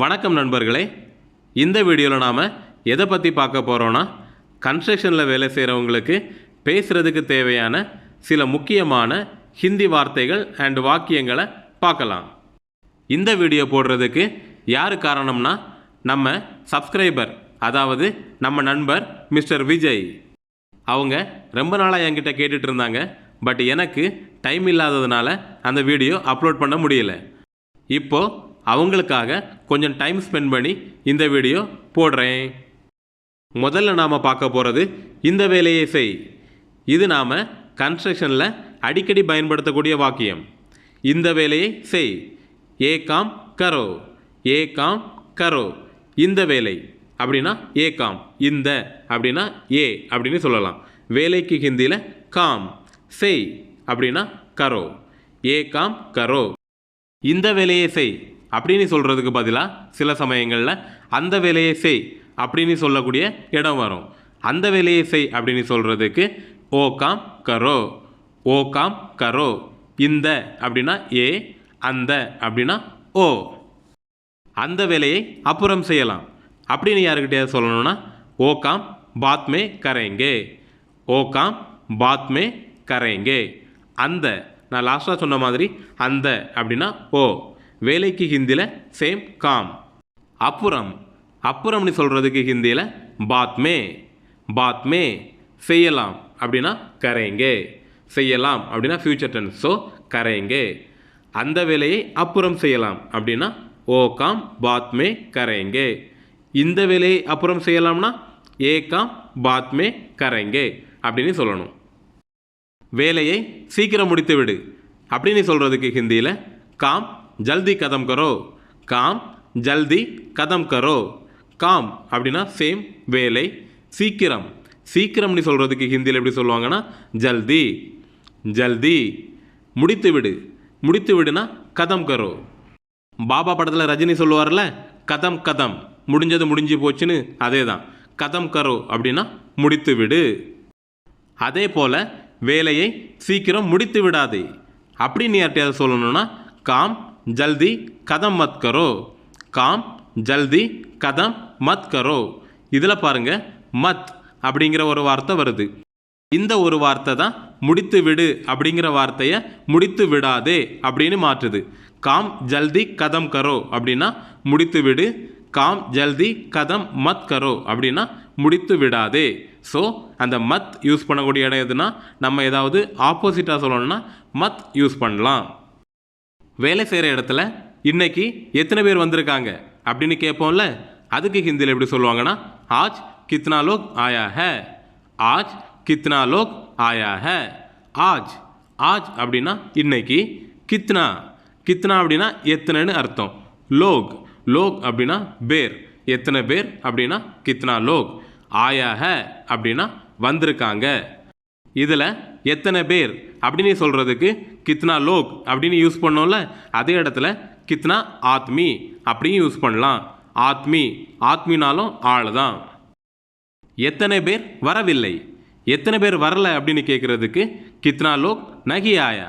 வணக்கம் நண்பர்களே. இந்த வீடியோவில் நாம் எதை பற்றி பார்க்க போகிறோன்னா கன்ஸ்ட்ரக்ஷனில் வேலை செய்கிறவங்களுக்கு பேசுகிறதுக்கு தேவையான சில முக்கியமான ஹிந்தி வார்த்தைகள் அண்ட் வாக்கியங்களை பார்க்கலாம். இந்த வீடியோ போடுறதுக்கு யார் காரணம்னா நம்ம சப்ஸ்கிரைபர் அதாவது நம்ம நண்பர் மிஸ்டர் விஜய். அவங்க ரொம்ப நாளாக என்கிட்ட கேட்டுட்டு இருந்தாங்க. பட் எனக்கு டைம் இல்லாததுனால அந்த வீடியோ அப்லோட் பண்ண முடியல. இப்போது அவங்களுக்காக கொஞ்சம் டைம் ஸ்பெண்ட் பண்ணி இந்த வீடியோ போடுறேன். முதல்ல நாம் பார்க்க போகிறது இந்த வேலையை செய். இது நாம் கன்ஸ்ட்ரக்ஷனில் அடிக்கடி பயன்படுத்தக்கூடிய வாக்கியம். இந்த வேலையை செய். ஏ காம் கரோ ஏ காம் கரோ இந்த வேலை அப்படின்னா ஏ காம் இந்த அப்படின்னா ஏ அப்படின்னு சொல்லலாம். வேலைக்கு ஹிந்தியில் காம் செய் அப்படின்னா கரோ ஏ காம் கரோ இந்த வேலையை செய். அப்படின்னு சொல்கிறதுக்கு பதிலாக சில சமயங்களில் அந்த வேலையை செய் அப்படின்னு சொல்லக்கூடிய இடம் வரும். அந்த வேலையை செய் அப்படின்னு சொல்கிறதுக்கு ஓ காம் கரோ ஓ காம் கரோ இந்த அப்படின்னா ஏ அந்த அப்படின்னா ஓ. அந்த வேலையை அப்புறம் செய்யலாம். அப்படின்னு யாருக்கிட்டே சொல்லணும்னா ஓ காம் பாத்மே கரேங்கே ஓ காம் பாத்மே கரேங்கே அந்த. நான் லாஸ்ட்டாக சொன்ன மாதிரி அந்த அப்படின்னா ஓ. வேலைக்கு ஹிந்தியில் சேம் காம் அப்புறம் அப்புறம்னு சொல்கிறதுக்கு ஹிந்தியில் பாத்மே பாத்மே செய்யலாம் அப்படின்னா கரேங்கே செய்யலாம் அப்படின்னா ஃப்யூச்சர் டென்ஸ் ஸோ கரேங்கே. அந்த வேலையை அப்புறம் செய்யலாம் அப்படின்னா ஓ காம் பாத்மே கரேங்கே. இந்த வேலையை அப்புறம் செய்யலாம்னா ஏ காம் பாத்மே கரேங்கே அப்படின்னு சொல்லணும். வேலையை சீக்கிரம் முடித்து விடு அப்படின்னு சொல்கிறதுக்கு ஹிந்தியில் காம் ஜல்தி கதம் கரோ. காம் ஜல்தி கதம் கரோ. காம் அப்படின்னா சேம் வேலை. சீக்கிரம். சீக்கிரம்னு சொல்கிறதுக்கு ஹிந்தியில் எப்படி சொல்லுவாங்கன்னா ஜல்தி. ஜல்தி. முடித்து விடு முடித்து விடுனா கதம் கரோ. பாபா படத்தில் ரஜினி சொல்லுவார்ல கதம் கதம். முடிஞ்சது முடிஞ்சு போச்சுன்னு அதே தான் கதம் கரோ அப்படின்னா முடித்து விடு அதே போல் வேலையை சீக்கிரம் முடித்து விடாதே அப்படின்னு யார்ட்டையாவது சொல்லணும்னா காம் ஜல்தி கதம் மத் கரோ. காம் ஜல்தி கதம் மத் கரோ. இதில் பாருங்க மத் அப்படிங்கிற ஒரு வார்த்தை வருது. இந்த ஒரு வார்த்தை தான் முடித்து விடு அப்படிங்கிற வார்த்தையை முடித்து விடாதே அப்படின்னு மாற்றுது. காம் ஜல்தி கதம் கரோ அப்படின்னா முடித்து விடு. காம் ஜல்தி கதம் மத் கரோ அப்படின்னா முடித்து விடாதே. ஸோ அந்த மத் யூஸ் பண்ணக்கூடிய இடம் எதுனா நம்ம ஏதாவது ஆப்போசிட்டாக சொல்லணும்னா மத் யூஸ் பண்ணலாம். வேலை செய்கிற இடத்துல இன்னைக்கு எத்தனை பேர் வந்திருக்காங்க அப்படின்னு கேட்போம்ல அதுக்கு ஹிந்தியில் எப்படி சொல்லுவாங்கன்னா ஆஜ் கித்னா லோக் ஆயா ஹே? ஆஜ் கித்னா லோக் ஆயா ஹே? ஆஜ் ஆஜ் அப்படின்னா இன்னைக்கு கித்னா. கித்னா அப்படின்னா எத்தனைன்னு அர்த்தம். லோக் லோக் அப்படின்னா பேர். எத்தனை பேர் அப்படின்னா கித்னா லோக். ஆயா ஹே அப்படின்னா வந்திருக்காங்க. இதில் எத்தனை பேர் அப்படின்னு சொல்கிறதுக்கு கித்னா லோக் அப்படின்னு யூஸ் பண்ணோம்ல அதே இடத்துல கித்னா ஆத்மி அப்படியும் யூஸ் பண்ணலாம். ஆத்மி ஆத்மினாலும் ஆள் தான் எத்தனை பேர் வரவில்லை? எத்தனை பேர் வரல அப்படின்னு கேட்குறதுக்கு கித்னா லோக் நகி ஆயா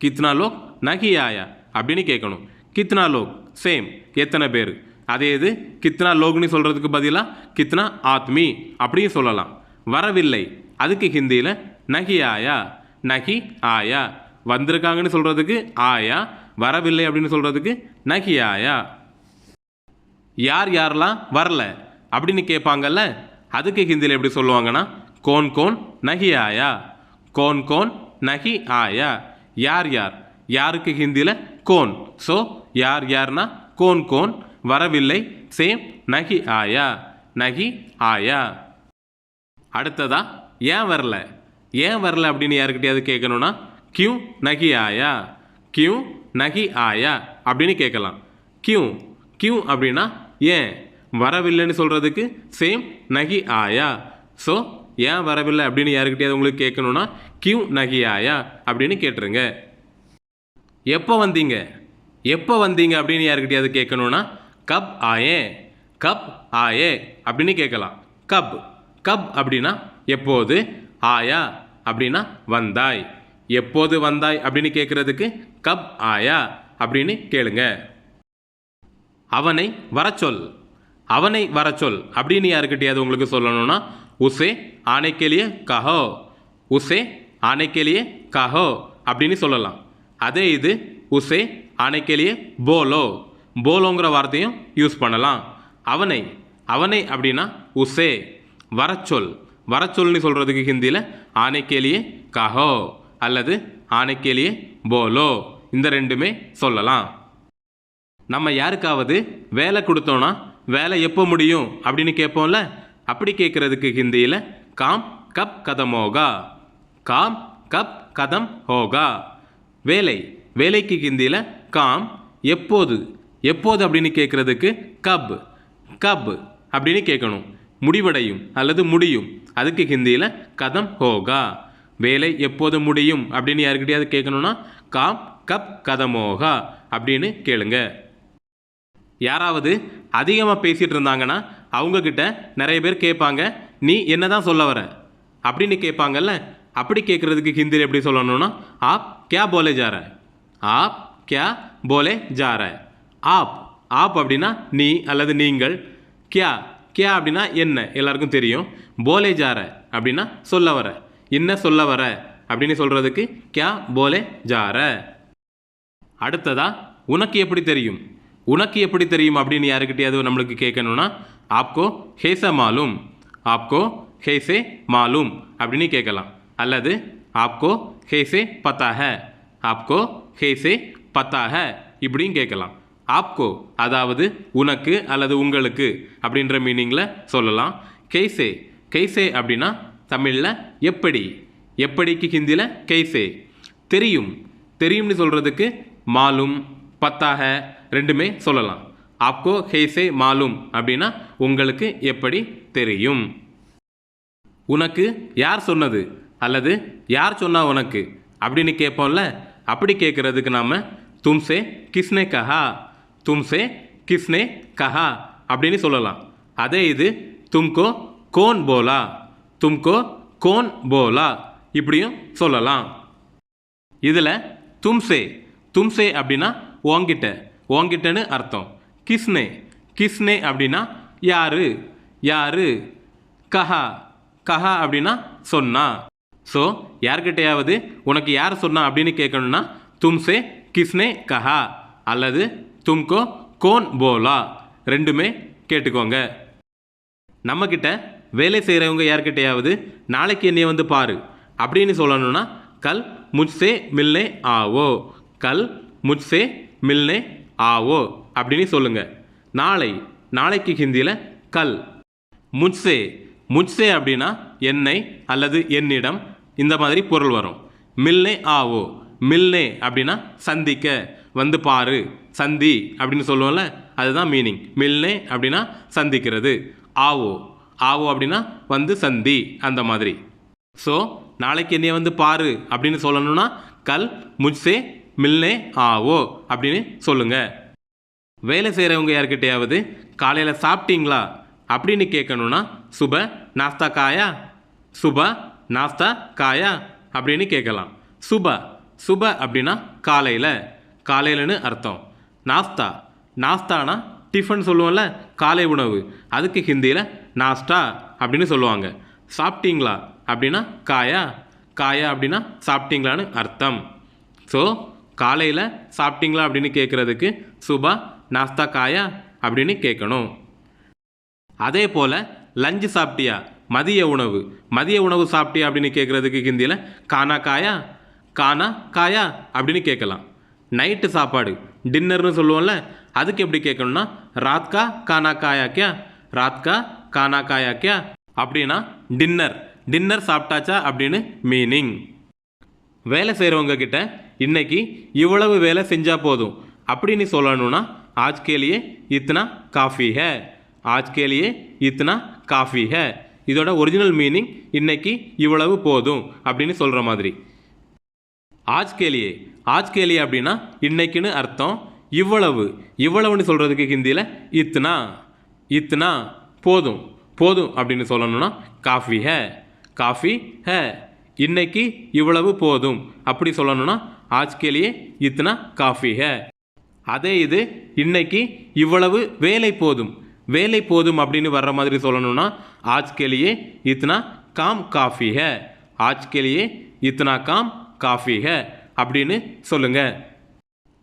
கித்னா லோக் நகி ஆயா அப்படின்னு கேட்கணும் கித்னா லோக் சேம் எத்தனை பேர்? அதே இது கித்னா லோக்னு சொல்கிறதுக்கு பதிலாக கித்னா ஆத்மி அப்படின்னு சொல்லலாம். வரவில்லை அதுக்கு ஹிந்தியில் நகி ஆயா நகி ஆயா. வந்திருக்காங்கன்னு சொல்கிறதுக்கு ஆயா வரவில்லை அப்படின்னு சொல்கிறதுக்கு நகி ஆயா. யார் யாரெல்லாம் வரல அப்படின்னு கேட்பாங்கல்ல அதுக்கு ஹிந்தியில் எப்படி சொல்லுவாங்கன்னா கோன் கோன் நகி ஆயா. கோன் கோன் நகி ஆயா. யார் யார்? யாருக்கு ஹிந்தியில் கோன்? ஸோ யார் யார்னா கோன் கோன் வரவில்லை சேம் நகி ஆயா. நகி ஆயா. அடுத்ததா ஏன் வரல? ஏன் வரல அப்படின்னு யாருக்கிட்டையாவது கேட்கணும்னா கியூ நகி ஆயா? கியூ நகி ஆயா? அப்படின்னு கேட்கலாம். கியூ கியூ அப்படின்னா ஏன்? வரவில்லைன்னு சொல்கிறதுக்கு சேம் நகி ஆயா? ஸோ ஏன் வரவில்லை அப்படின்னு யாருக்கிட்டையாவது உங்களுக்கு கேட்கணும்னா கியூ நகி ஆயா? அப்படின்னு கேட்டுருங்க. எப்போ வந்தீங்க? எப்போ வந்தீங்க அப்படின்னு யாருக்கிட்டையாவது கேட்கணும்னா கப் ஆயே கப் ஆயே அப்படின்னு கேட்கலாம். கப் கப் அப்படின்னா எப்போது? ஆயா அப்படின்னா வந்தாய். எப்போது வந்தாய் அப்படின்னு கேட்குறதுக்கு கப் ஆயா அப்படின்னு கேளுங்க. அவனை வரச்சொல். அவனை வரச்சொல் அப்படின்னு யாருக்கிட்டையாவது உங்களுக்கு சொல்லணும்னா உசே ஆனைக்கெளிய கஹோ. உசே ஆனைக்கெளிய கஹோ அப்படின்னு சொல்லலாம். அதே இது உசே ஆனைக்கெளிய போலோ. போலோங்கிற வார்த்தையும் யூஸ் பண்ணலாம். அவனை அவனை அப்படின்னா உசே. வரச்சொல். வரச்சொல்னு சொல்கிறதுக்கு ஹிந்தியில் ஆனைக்கேலியே கஹோ அல்லது ஆனைக்கேலியே போலோ. இந்த ரெண்டுமே சொல்லலாம். நம்ம யாருக்காவது வேலை கொடுத்தோன்னா வேலை எப்போ முடியும் அப்படின்னு கேட்போம்ல? அப்படி கேட்குறதுக்கு ஹிந்தியில் காம் கப் கதம் ஹோகா. காம் கப் கதம் ஹோகா. வேலை. வேலைக்கு ஹிந்தியில் காம் எப்போது? எப்போது அப்படின்னு கேட்குறதுக்கு கப். கப் அப்படின்னு கேட்கணும். முடிவடையும் அல்லது முடியும். அதுக்கு ஹிந்தியில் கதம் ஹோகா. வேலை எப்போது முடியும்? அப்படின்னு யாருக்கிட்டையாவது கேட்கணும்னா காம் கப் கதமோகா அப்படின்னு கேளுங்க. யாராவது அதிகமாக பேசிகிட்டு இருந்தாங்கன்னா அவங்கக்கிட்ட நிறைய பேர் கேட்பாங்க நீ என்ன தான் சொல்ல வர? அப்படின்னு கேட்பாங்கல்ல அப்படி கேட்குறதுக்கு ஹிந்தியில் எப்படி சொல்லணும்னா ஆப் கியா போலே ஜார? ஆப் கியா போலே ஜார? ஆப். ஆப் அப்படின்னா நீ அல்லது நீங்கள். கியா கியா அப்படின்னா என்ன? எல்லாருக்கும் தெரியும். போலே ஜார அப்படின்னா சொல்ல வர. என்ன சொல்ல வர? அப்படின்னு சொல்கிறதுக்கு கியா போலே ஜார. அடுத்ததா உனக்கு எப்படி தெரியும்? உனக்கு எப்படி தெரியும் அப்படின்னு யாருக்கிட்டையாவது நம்மளுக்கு கேட்கணும்னா ஆப்கோ ஹேச மாலும். ஆப்கோ ஹேசே மாலும் அப்படின்னு கேட்கலாம். அல்லது ஆப்கோ ஹேசே பத்தாக. ஆப்கோ ஹேசே பத்தாக ஹே இப்படியும் கேட்கலாம். ஆப்கோ அதாவது உனக்கு அல்லது உங்களுக்கு அப்படின்ற மீனிங்கில் சொல்லலாம். கெய்சே கெய்சே அப்படின்னா தமிழில் எப்படி? எப்படிக்கு ஹிந்தியில் கெய்சே? தெரியும். தெரியும்னு சொல்கிறதுக்கு மாலும் பத்தாக ரெண்டுமே சொல்லலாம். ஆப்கோ ஹெய்சே மாலும் அப்படின்னா உங்களுக்கு எப்படி தெரியும்? உனக்கு யார் சொன்னது? அல்லது யார் சொன்னா உனக்கு? அப்படின்னு கேட்போம்ல அப்படி கேட்குறதுக்கு நாம் தும்சே கிஸ்னே கஹா. தும்சே கிஸ்னே கஹா அப்படின்னு சொல்லலாம். அதே இது தும்கோ கோன் போலா. தும்கோ கோன் போலா. இப்படியும் சொல்லலாம். இதில் தும்சே. தும்சே அப்படின்னா ஓங்கிட்ட ஓங்கிட்டன்னு அர்த்தம். கிஸ்னே. கிஸ்னே அப்படின்னா யாரு? யாரு? கஹா. கஹா அப்படின்னா சொன்னா. ஸோ யார்கிட்டையாவது உனக்கு யார் சொன்னா அப்படின்னு கேட்கணும்னா தும்சே கிஸ்னே கஹா. அல்லது தும்கோ கோன் போலா. ரெண்டுமே கேட்டுக்கோங்க. நம்மக்கிட்ட வேலை செய்கிறவங்க யார்கிட்டையாவது நாளைக்கு என்னைய வந்து பாரு. அப்படின்னு சொல்லணும்னா கல் முட்சே மில்னே ஆவோ. கல் முட்சே மில்னே ஆவோ. அப்படின்னு சொல்லுங்கள் நாளை நாளைக்கு ஹிந்தியில் கல். முட்சே. முட்சே அப்படின்னா என்னை அல்லது என்னிடம் இந்த மாதிரி பொருள் வரும். மில்னே ஆவோ. மில்னே அப்படின்னா சந்திக்க வந்து பாரு. சந்தி அப்படின்னு சொல்லுவோம்ல அதுதான் மீனிங் மில்னே அப்படின்னா சந்திக்கிறது. ஆவோ. ஆவோ அப்படின்னா வந்து சந்தி அந்த மாதிரி. ஸோ நாளைக்கு என்னைய வந்து பாரு அப்படின்னு சொல்லணும்னா கல் முஜ்சே மில்னே ஆவோ அப்படின்னு சொல்லுங்கள் வேலை செய்கிறவங்க யார்கிட்டையாவது காலையில் சாப்பிட்டீங்களா அப்படின்னு கேட்கணும்னா சுப நாஸ்தா காயா? சுப நாஸ்தா காயா? அப்படின்னு கேட்கலாம் சுப. சுப அப்படின்னா காலையில். காலையிலன்னு அர்த்தம். நாஸ்தா நாஸ்தானா டிஃபன் சொல்லுவோம்ல காலை உணவு. அதுக்கு ஹிந்தியில் நாஸ்டா அப்படின்னு சொல்லுவாங்க. சாப்பிட்டீங்களா? அப்படின்னா காயா. காயா அப்படின்னா சாப்பிட்டீங்களான்னு அர்த்தம். ஸோ காலையில் சாப்பிட்டீங்களா அப்படின்னு கேட்குறதுக்கு சுபா நாஸ்தா காயா அப்படின்னு கேட்கணும் அதே போல் லஞ்சு சாப்பிட்டியா? மதிய உணவு. மதிய உணவு சாப்பிட்டியா அப்படின்னு கேட்குறதுக்கு ஹிந்தியில் கானா காயா? கானா காயா அப்படின்னு கேட்கலாம் நைட்டு சாப்பாடு டின்னர்னு சொல்லுவோம்ல அதுக்கு எப்படி கேட்கணும்னா ராத்கா கானா காயா கியா ராத்கா கானா காயா கியா அப்படின்னா டின்னர் டின்னர் சாப்பிட்டாச்சா அப்படின்னு மீனிங். வேலை செய்கிறவங்க கிட்ட இன்னைக்கு இவ்வளவு வேலை செஞ்சால் போதும் அப்படின்னு சொல்லணும்னா ஆஜ் லியே இத்தனா காஃபி ஹே ஆஜ் லியே இத்தனா காஃபி ஹே இதோட ஒரிஜினல் மீனிங் இன்னைக்கு இவ்வளவு போதும் அப்படின்னு சொல்கிற மாதிரி. ஆஜ் கேலியே ஆஜ்கேலி அப்படின்னா இன்னைக்குன்னு அர்த்தம் இவ்வளவு. இவ்வளவுன்னு சொல்கிறதுக்கு ஹிந்தியில் இத்னா. இத்னா போதும். போதும் அப்படின்னு சொல்லணும்னா காஃபி ஹே. காஃபி ஹே. இன்னைக்கு இவ்வளவு போதும். அப்படி சொல்லணும்னா ஆஜ்கேலியே இத்னா காஃபி ஹே. அதே இது இன்னைக்கு இவ்வளவு வேலை போதும். வேலை போதும் அப்படின்னு வர்ற மாதிரி சொல்லணும்னா ஆஜ்கேலியே இத்னா காம் காஃபி ஹே. ஆஜ்கேலியே இத்னா காம் காஃபி ஹே. அப்படின்னு சொல்லுங்கள்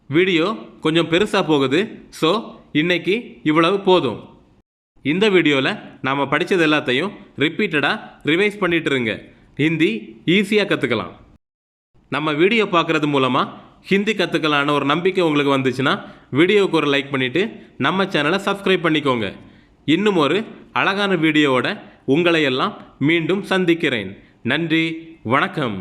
வீடியோ கொஞ்சம் பெருசாக போகுது. ஸோ இன்றைக்கி இவ்வளவு போதும். இந்த வீடியோவில் நாம் படித்தது எல்லாத்தையும் ரிப்பீட்டடாக ரிவைஸ் பண்ணிட்டு இருங்க. ஹிந்தி ஈஸியாக கற்றுக்கலாம் நம்ம வீடியோ பார்க்குறது மூலமாக ஹிந்தி கற்றுக்கலான்னு ஒரு நம்பிக்கை உங்களுக்கு வந்துச்சுன்னா வீடியோவுக்கு ஒரு லைக் பண்ணிவிட்டு நம்ம சேனலை சப்ஸ்கிரைப் பண்ணிக்கோங்க. இன்னும் ஒரு அழகான வீடியோவோட உங்களையெல்லாம் மீண்டும் சந்திக்கிறேன். நன்றி வணக்கம்.